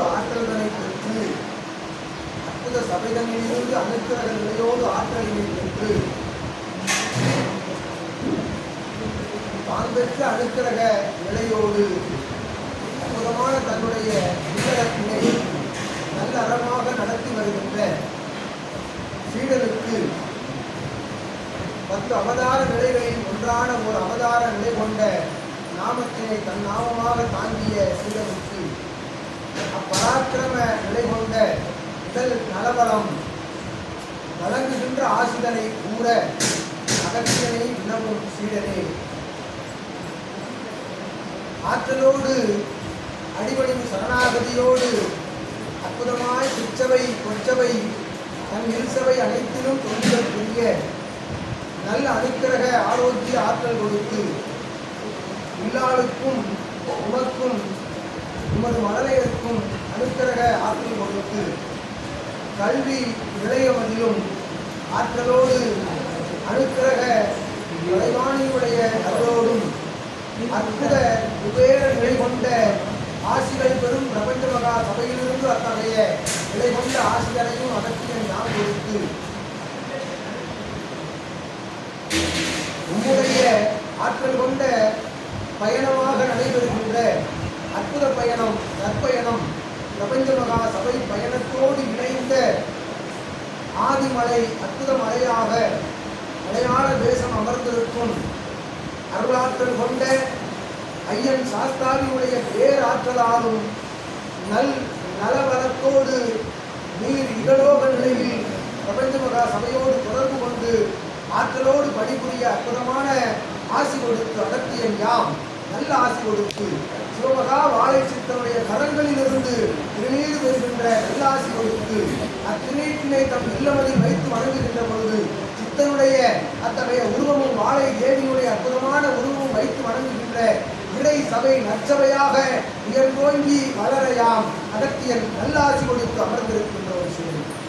நிலையோடு ஆற்றல்களை பெற்று அற்புத சபைதனிலிருந்து அனுக்கிரக நிலையோடு ஆற்றலினை பெற்று தான் பெற்ற அனுக்கிரக நிலையோடு அற்புதமான தன்னுடைய விக்கிரகத்தினை நல்ல அறமாக நடத்தி வருகின்ற சீடனுக்கு பத்து அவதார நிலைகளில் ஒன்றான ஒரு அவதார நிலை கொண்ட நாமத்தினை தன் நாமமாக தாங்கிய சீடனுக்கு அப்பராக்கிரம நிலை கொண்ட உடல் நலபலம் வழங்குகின்ற ஆசிதனை கூற அகத்தியனை வினவும் சீடனே. ஆற்றலோடு அடிபணிவு சரணாகதியோடு அற்புதமாய் சிற்றவை கொச்சவை தன் இருசவை அனைத்திலும் தொண்டுகள் புரிய நல்ல அனுக்கிரக ஆரோக்கிய ஆற்றல் கொடுத்து இல்லாளுக்கும் உமக்கும் உமது மற்றும் அனுக்கிரக ஆற்றல் கொடுத்து கல்வி நிலையமதிலும் ஆற்றலோடு அனுக்கிரக கலைவாணியுடைய அருளோடும் அற்புத குபேர நிலை கொண்ட ஆசிகள் பெறும் பிரபஞ்ச மகா சபையிலிருந்து அத்தகைய நிலை கொண்ட ஆசிகளையும் அகற்றிய நாம் கொடுத்து உம்முடைய ஆற்றல் கொண்ட பயணமாக நடைபெறுகின்ற அற்புத பயணம் நற்பயணம் பிரபஞ்ச மகா சபை பயணத்தோடு இணைந்த மலை அற்புத மலையாக மலையாள தேசம் அமர்ந்திருக்கும் அருளாற்றல் கொண்ட ஐயன் சாஸ்தாவியுடைய பேராற்றலாலும் நல் நலவளத்தோடு நீர் இகலோக நிலையில் பிரபஞ்ச மகா சபையோடு தொடர்பு கொண்டு ஆற்றலோடு பணிபுரிய அற்புதமான ஆசி கொடுத்து அடர்த்தியன் யாம். நல்ல ஆசி கொடுத்து சிவமகா வாழை சித்தனுடைய கரங்களிலிருந்து திருநீர் பெறுகின்ற நல்ல கொடுத்து அத்திருநீட்டினை தம் இல்லமதில் வைத்து வணங்குகின்ற பொழுது சித்தனுடைய அத்தகைய உருவமும் வாழை தேவியினுடைய அற்புதமான உருவமும் வைத்து வணங்குகின்ற இடை சபை நற்சபையாக உயர்ந்தோங்கி வளரையாம் அகத்தியன் நல்லாசி கொடுத்து அமர்ந்திருக்கின்ற ஒரு சூழ்நிலை